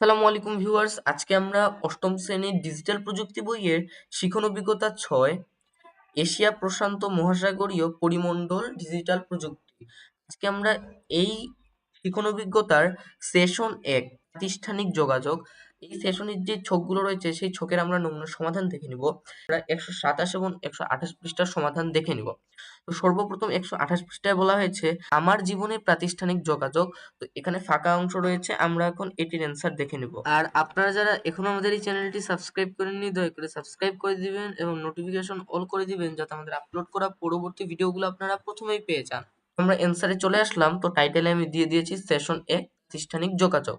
আসসালামু আলাইকুম ভিউয়ার্স। আজকে আমরা অষ্টম শ্রেণির ডিজিটাল প্রযুক্তি বইয়ের শিখন অভিজ্ঞতা ছয়, এশিয়া প্রশান্ত মহাসাগরীয় পরিমণ্ডল ডিজিটাল প্রযুক্তি। আজকে আমরা এই শিখন অভিজ্ঞতার সেশন এক প্রাতিষ্ঠানিক যোগাযোগ এই সেশনের যে ছকগুলো রয়েছে, সেই ছকের আমরা নমুনা সমাধান দেখে নিব। আমরা একশো সাতাশ এবং একশো আঠাশ পৃষ্ঠার সমাধান দেখে নিব। তো সর্বপ্রথম একশো আঠাশ পৃষ্ঠায় বলা হয়েছে, আমার জীবনে প্রাতিষ্ঠানিক যোগাযোগ, তো এখানে ফাঁকা অংশ রয়েছে, আমরা এখন এটির অ্যান্সার দেখে নিব। আর আপনারা যারা এখনও আমাদের এই চ্যানেলটি সাবস্ক্রাইব করেননি, দয়া করে সাবস্ক্রাইব করে দিবেন এবং নোটিফিকেশন অল করে দিবেন, যাতে আমাদের আপলোড করা পরবর্তী ভিডিওগুলো আপনারা প্রথমেই পেয়ে যান। আমরা অ্যান্সারে চলে আসলাম, তো টাইটেলে আমি দিয়ে দিয়েছি সেশন এক প্রাতিষ্ঠানিক যোগাযোগ।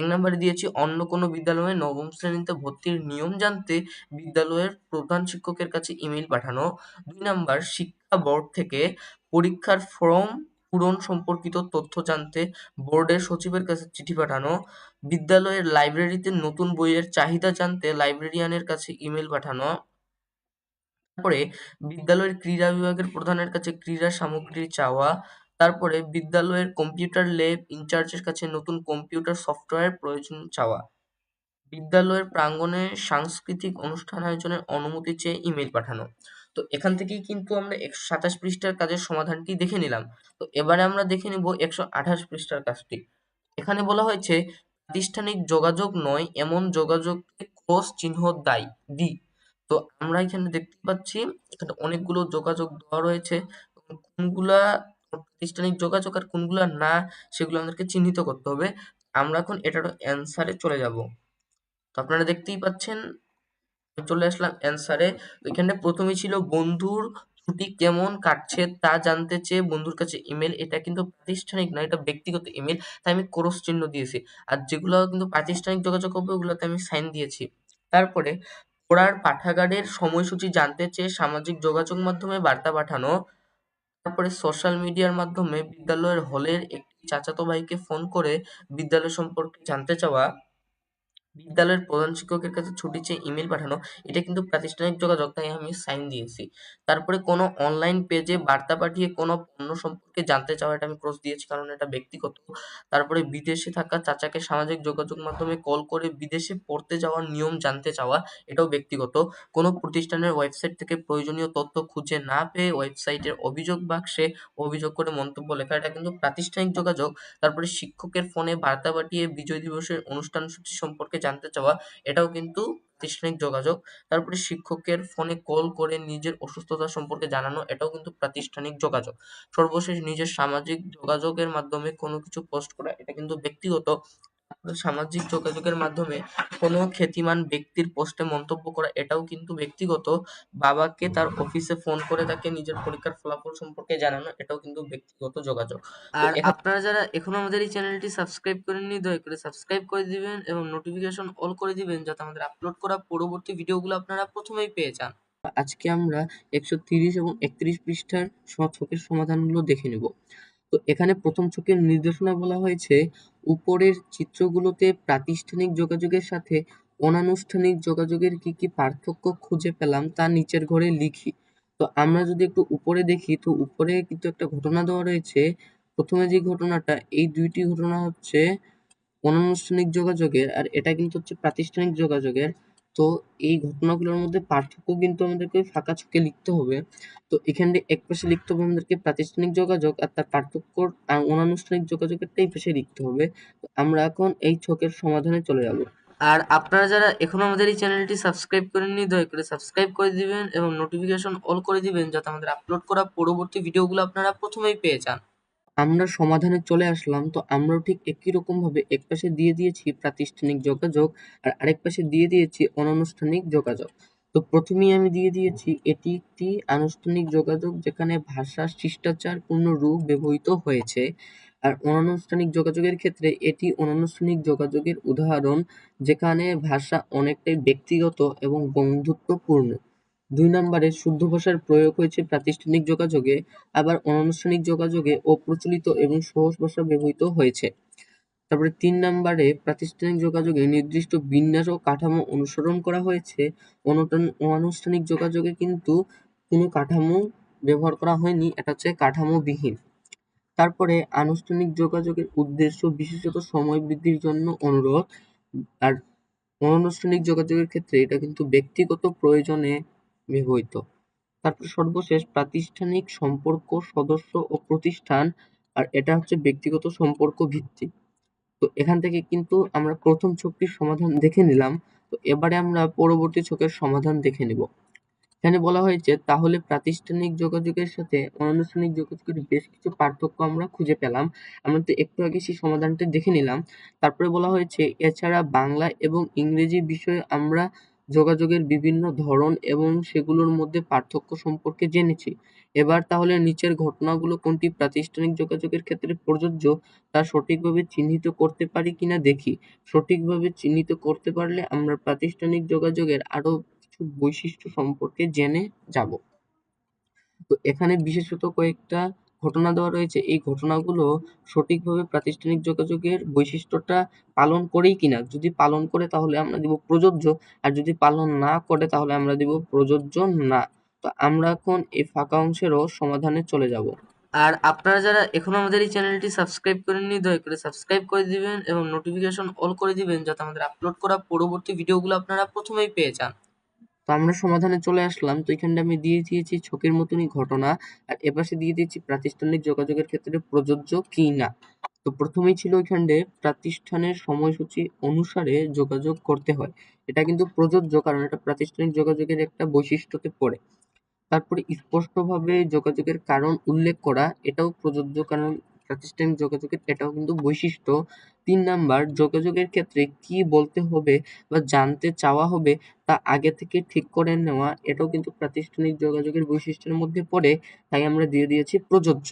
এক নম্বরে দিয়েছি, অন্য কোনো বিদ্যালয়ে নবম শ্রেণীতে ভর্তির নিয়ম জানতে বিদ্যালয়ের প্রধান শিক্ষকের কাছে ইমেল পাঠানো। দুই নাম্বার, শিক্ষা বোর্ড থেকে পরীক্ষার ফর্ম পূরণ সম্পর্কিত তথ্য জানতে বোর্ডের সচিবের কাছে চিঠি পাঠানো। বিদ্যালয়ের লাইব্রেরিতে নতুন বইয়ের চাহিদা জানতে লাইব্রেরিয়ানের কাছে ইমেল পাঠানো। তারপরে, বিদ্যালয়ের ক্রীড়া বিভাগের প্রধানের কাছে ক্রীড়া সামগ্রী চাওয়া। তারপরে বিদ্যালয়ের কম্পিউটার ল্যাব ইনচার্জের কাছে নতুন কম্পিউটার সফটওয়্যার প্রয়োজন চাওয়া। বিদ্যালয়ের প্রাঙ্গণে সাংস্কৃতিক অনুষ্ঠান আয়োজনের অনুমতি চেয়ে ইমেল পাঠানো। তো এখান থেকেই কিন্তু আমরা একশো সাতাশ পৃষ্ঠার কাজের সমাধানটি দেখে নিলাম। তো এবারে আমরা দেখে নিব একশো আঠাশ পৃষ্ঠার কাজটি। এখানে বলা হয়েছে প্রাতিষ্ঠানিক যোগাযোগ নয়, এমন যোগাযোগকে ক্রস চিহ্ন দায়, দি। তো আমরা এখানে দেখতে পাচ্ছি, এখানে অনেকগুলো যোগাযোগ দেওয়া রয়েছে কোনগুলা প্রাতিষ্ঠানিক যোগাযোগ আর কোনগুলো না, সেগুলো আমাদেরকে চিহ্নিত করতে হবে। আমরা এখন এটার অ্যান্সারে চলে যাব। তো আপনারা দেখতেই পাচ্ছেন, চলে আসলাম অ্যান্সারে এখানে প্রথমে ছিল, বন্ধুর ছুটি কেমন কাটছে তা জানতে চেয়ে বন্ধুর কাছে ইমেল এটা কিন্তু প্রাতিষ্ঠানিক না এটা ব্যক্তিগত ইমেল তাই আমি ক্রস চিহ্ন দিয়েছি। আর যেগুলো কিন্তু প্রাতিষ্ঠানিক যোগাযোগ হবে, ওগুলোতে আমি সাইন দিয়েছি। তারপরে, পড়ার পাঠাগারের সময়সূচি জানতে চেয়ে সামাজিক যোগাযোগ মাধ্যমে বার্তা পাঠানো। তারপরে সোশ্যাল মিডিয়ার মাধ্যমে বিদ্যালয়ের হলের একটি চাচাতো ভাইকে ফোন করে বিদ্যালয় সম্পর্কে জানতে চাওয়া বিদ্যালয়ের প্রধান শিক্ষকের কাছে ছুটি চেয়ে ইমেল পাঠানো, এটা কিন্তু প্রাতিষ্ঠানিক যোগাযোগ, তাই আমি সাইন দিয়েছি। তারপরে কোনো অনলাইন পেজে বার্তা পাঠিয়ে কোনো পণ্য সম্পর্কে জানতে চাওয়া, এটা আমি ক্রস দিয়েছি, কারণ এটা ব্যক্তিগত। তারপরে বিদেশে থাকা চাচাকে সামাজিক যোগাযোগ মাধ্যমে কল করে বিদেশে পড়তে যাওয়ার নিয়ম জানতে চাওয়া, এটাও ব্যক্তিগত। কোনো প্রতিষ্ঠানের ওয়েবসাইট থেকে প্রয়োজনীয় তথ্য খুঁজে না পেয়ে ওয়েবসাইটের অভিযোগ বাক্সে অভিযোগ করে মন্তব্য লেখা, এটা কিন্তু প্রাতিষ্ঠানিক যোগাযোগ। তারপরে শিক্ষকের ফোনে বার্তা পাঠিয়ে বিজয় দিবসের অনুষ্ঠান সূচি সম্পর্কে জানতে চাওয়া, এটাও কিন্তু প্রাতিষ্ঠানিক যোগাযোগ। তারপরে শিক্ষকের ফোনে কল করে নিজের অসুস্থতা সম্পর্কে জানানো, এটাও কিন্তু প্রাতিষ্ঠানিক যোগাযোগ। সর্বশেষ নিজের সামাজিক যোগাযোগের মাধ্যমে কোনো কিছু পোস্ট করা, এটা কিন্তু ব্যক্তিগত সামাজিক যোগাযোগের মাধ্যমে কোনো খ্যাতিমান ব্যক্তির পোস্টে মন্তব্য করা এটাও কিন্তু ব্যক্তিগত। বাবাকে তার অফিসে ফোন করে তাকে নিজের পরীক্ষার ফলাফল সম্পর্কে জানানো এটাও কিন্তু ব্যক্তিগত যোগাযোগ। আর আপনারা যারা এখনও আমাদের এই চ্যানেলটি সাবস্ক্রাইব করেননি দয়া করে সাবস্ক্রাইব করে দিবেন এবং নোটিফিকেশন অল করে দিবেন যাতে আমাদের আপলোড করা পরবর্তী ভিডিওগুলো আপনারা প্রথমেই পেয়ে যান। আজকে আমরা একশো তিরিশ এবং একত্রিশ পৃষ্ঠার ছকের সমাধানগুলো দেখে নেব। তো এখানে প্রথম ছকের নির্দেশনা বলা হয়েছে, উপরের চিত্রগুলোতে প্রাতিষ্ঠানিক যোগাযোগের সাথে অনানুষ্ঠানিক যোগাযোগের কি কি পার্থক্য খুঁজে পেলাম তা নিচের ঘরে লিখি। তো আমরা যদি একটু উপরে দেখি, তো উপরে কিন্তু একটা ঘটনা দেওয়া রয়েছে। প্রথমে যে ঘটনাটা, এই দুইটি ঘটনা হচ্ছে অনানুষ্ঠানিক যোগাযোগের, আর এটা কিন্তু হচ্ছে প্রাতিষ্ঠানিক যোগাযোগের। তো এই ঘটনাগুলোর মধ্যে পার্থক্য কিন্তু আমাদেরকে ফাঁকা ছকে লিখতে হবে। তো এখানে এক পাশে লিখতে হবে আমাদেরকে প্রাতিষ্ঠানিক যোগাযোগ আর তার পার্থক্য আর অনানুষ্ঠানিক যোগাযোগেরটা এই পাশে লিখতে হবে। তো আমরা এখন এই ছকের সমাধানে চলে যাব। আর আপনারা যারা এখনও আমাদের এই চ্যানেলটি সাবস্ক্রাইব করেননি, দয়া করে সাবস্ক্রাইব করে দিবেন এবং নোটিফিকেশন অল করে দিবেন যাতে আমাদের আপলোড করা পরবর্তী ভিডিওগুলো আপনারা প্রথমেই পেয়ে যান। আমরা সমাধানে চলে আসলাম, তো আমরাও ঠিক একই রকম ভাবে এক পাশে দিয়ে দিয়েছি প্রাতিষ্ঠানিক যোগাযোগ আর আরেক পাশে দিয়ে দিয়েছি অনানুষ্ঠানিক যোগাযোগ। তো প্রথমেই আমি দিয়ে দিয়েছি এটি একটি আনুষ্ঠানিক যোগাযোগ যেখানে ভাষা শিষ্টাচারপূর্ণ রূপ ব্যবহৃত হয়েছে। আর অনানুষ্ঠানিক যোগাযোগের ক্ষেত্রে এটি অনানুষ্ঠানিক যোগাযোগের উদাহরণ যেখানে ভাষা অনেকটাই ব্যক্তিগত এবং বন্ধুত্বপূর্ণ। দুই নম্বরে শুদ্ধ ভাষার প্রয়োগ হয়েছে প্রাতিষ্ঠানিক যোগাযোগে, আবার অনানুষ্ঠানিক যোগাযোগে অপ্রচলিত এবং সহজ ভাষা ব্যবহৃত হয়েছে। তারপরে তিন নম্বরে প্রাতিষ্ঠানিক যোগাযোগে নির্দিষ্ট বিন্যাস ও কাঠামো অনুসরণ করা হয়েছে। অনানুষ্ঠানিক যোগাযোগে কিন্তু কোনো কাঠামো ব্যবহার করা হয়নি, এটা হচ্ছে কাঠামোবিহীন। তারপরে আনুষ্ঠানিক যোগাযোগের উদ্দেশ্য বিশেষত সময় বৃদ্ধির জন্য অনুরোধ। আর অনানুষ্ঠানিক যোগাযোগের ক্ষেত্রে এটা কিন্তু ব্যক্তিগত প্রয়োজনে ব্যবহৃত তারপর সর্বশেষ প্রাতিষ্ঠানিক সম্পর্ক, সদস্য ও প্রতিষ্ঠান, আর এটা হচ্ছে ব্যক্তিগত সম্পর্ক ভিত্তিক। তো এখান থেকে কিন্তু আমরা প্রথম ছকটির সমাধান দেখে নিলাম। তো এবারে আমরা পরবর্তী ছকের সমাধান দেখে নিব। এখানে বলা হয়েছে, তাহলে প্রাতিষ্ঠানিক যোগাযোগের সাথে অনানুষ্ঠানিক যোগাযোগের বেশ কিছু পার্থক্য আমরা খুঁজে পেলাম। আমরা তো একটু আগে সেই সমাধানটা দেখে নিলাম। তারপরে বলা হয়েছে, এছাড়া বাংলা এবং ইংরেজি বিষয়ে আমরা যোগাযোগের বিভিন্ন ধরন এবং সেগুলোর মধ্যে পার্থক্য সম্পর্কে জেনেছি। এবার তাহলে নিচের ঘটনাগুলো কোনটি, প্রাতিষ্ঠানিক যোগাযোগের ক্ষেত্রে প্রযোজ্য, তা সঠিকভাবে চিহ্নিত করতে পারি কিনা দেখি। সঠিকভাবে চিহ্নিত করতে পারলে আমরা প্রাতিষ্ঠানিক যোগাযোগের আরও কিছু বৈশিষ্ট্য সম্পর্কে জেনে যাব। তো এখানে বিশেষত কয়েকটা ঘটনা দেওয়া রয়েছে। এই ঘটনাগুলো সঠিকভাবে প্রাতিষ্ঠানিক যোগাযোগের বৈশিষ্ট্যটা পালন করেই কিনা। যদি পালন করে তাহলে আমরা দিব প্রযোজ্য, আর যদি পালন না করে তাহলে আমরা দিব প্রযোজ্য না। তো আমরা এখন এই ফাঁকা অংশেরও সমাধানে চলে যাব। আর আপনারা যারা এখনও আমাদের এই চ্যানেলটি সাবস্ক্রাইব করেননি, দয়া করে সাবস্ক্রাইব করে দিবেন এবং নোটিফিকেশন অল করে দিবেন, যাতে আমাদের আপলোড করা পরবর্তী ভিডিওগুলো আপনারা প্রথমেই পেয়ে যান। তো আমরা সমাধানে চলে আসলাম। তো এখানে আমি দিয়ে দিয়েছি ছকের মতনই ঘটনা। আর এপাশে দিয়ে দিয়েছি প্রাতিষ্ঠানিক যোগাযোগের ক্ষেত্রে প্রযোজ্য কি না। তো প্রথমেই ছিল এখানে প্রাতিষ্ঠানের সময়সূচি অনুসারে যোগাযোগ করতে হয়। এটা কিন্তু প্রযোজ্য কারণ এটা প্রাতিষ্ঠানিক যোগাযোগের একটা বৈশিষ্ট্যতে পড়ে। তারপরে স্পষ্টভাবে যোগাযোগের কারণ উল্লেখ করা, এটাও প্রযোজ্য কারণ প্রাতিষ্ঠানিক যোগাযোগের এটাও কিন্তু বৈশিষ্ট্য। তিন নাম্বার, যোগাযোগের ক্ষেত্রে কি বলতে হবে বা জানতে চাওয়া হবে তা আগে থেকে ঠিক করে নেওয়া, এটাও কিন্তু প্রাতিষ্ঠানিক যোগাযোগের বৈশিষ্ট্যের মধ্যে পড়ে, তাই আমরা দিয়ে দিয়েছি প্রযোজ্য।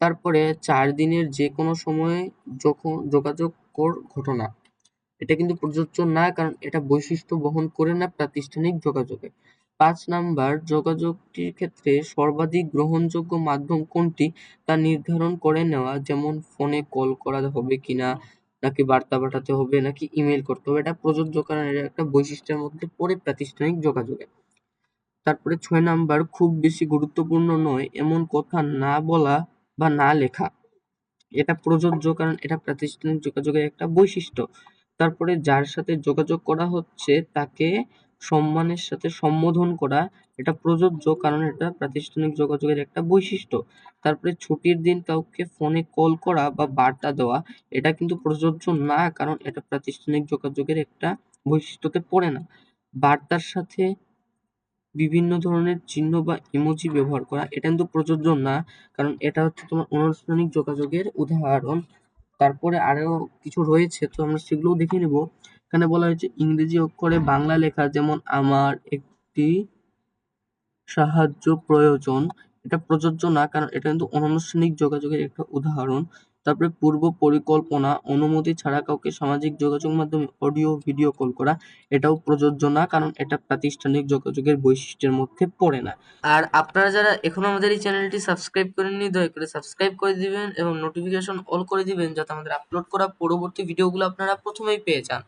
তারপরে চার দিনের যে কোনো সময়ে যখন যোগাযোগ কর ঘটনা। এটা কিন্তু প্রযোজ্য না, কারণ এটা বৈশিষ্ট্য বহন করে না প্রাতিষ্ঠানিক যোগাযোগে। পাঁচ নাম্বার, যোগাযোগটির ক্ষেত্রে সর্বাধিক গ্রহণযোগ্য মাধ্যম কোনটি তা নির্ধারণ করে নেওয়া? যেমন, ফোনে কল করা হবে কিনা নাকি বার্তা পাঠাতে হবে, নাকি ইমেল করতে হবে? এটা প্রযোজ্য কারণ একটা বৈশিষ্ট্যের মধ্যে পড়ে প্রাতিষ্ঠানিক যোগাযোগে। তারপরে ছয় নাম্বার, খুব বেশি গুরুত্বপূর্ণ নয়, এমন কথা না বলা বা না লেখা। এটা প্রযোজ্য কারণ এটা প্রাতিষ্ঠানিক যোগাযোগের একটা বৈশিষ্ট্য। তারপরে যার সাথে যোগাযোগ করা হচ্ছে, তাকে সম্মানের সাথে সম্বোধন করা এটা প্রযোজ্য কারণ এটা প্রাতিষ্ঠানিক যোগাযোগের একটা বৈশিষ্ট্য। তারপরে ছুটির দিন কাউকে ফোনে কল করা বা বার্তা দেওয়া এটা কিন্তু প্রযোজ্য না কারণ এটা প্রাতিষ্ঠানিক যোগাযোগের একটা বৈশিষ্ট্যতে পড়ে না। বার্তার সাথে বিভিন্ন ধরনের চিহ্ন বা ইমোজি ব্যবহার করা এটা কিন্তু প্রযোজ্য না কারণ এটা হচ্ছে তোমার অনানুষ্ঠানিক যোগাযোগের উদাহরণ। তারপরে আরও কিছু রয়েছে তো আমরা সেগুলোও দেখে নেব। এখানে বলা হয়েছে, ইংরেজি অক্ষরে বাংলা লেখা, যেমন আমার একটি সাহায্য প্রয়োজন। এটা প্রযোজ্য না, কারণ এটা কিন্তু অনানুষ্ঠানিক যোগাযোগের একটা উদাহরণ। তারপরে পূর্ব পরিকল্পনা, অনুমতি ছাড়া কাউকে সামাজিক যোগাযোগ মাধ্যমে অডিও, ভিডিও কল করা, এটাও প্রযোজ্য না, কারণ এটা প্রাতিষ্ঠানিক যোগাযোগের বৈশিষ্ট্যের মধ্যে পড়ে না। আর আপনারা যারা এখনও আমাদের এই চ্যানেলটি সাবস্ক্রাইব করেননি, দয়া করে সাবস্ক্রাইব করে দিবেন এবং নোটিফিকেশন অল করে দিবেন, যাতে আমাদের আপলোড করা পরবর্তী ভিডিওগুলো আপনারা প্রথমেই পেয়ে যান।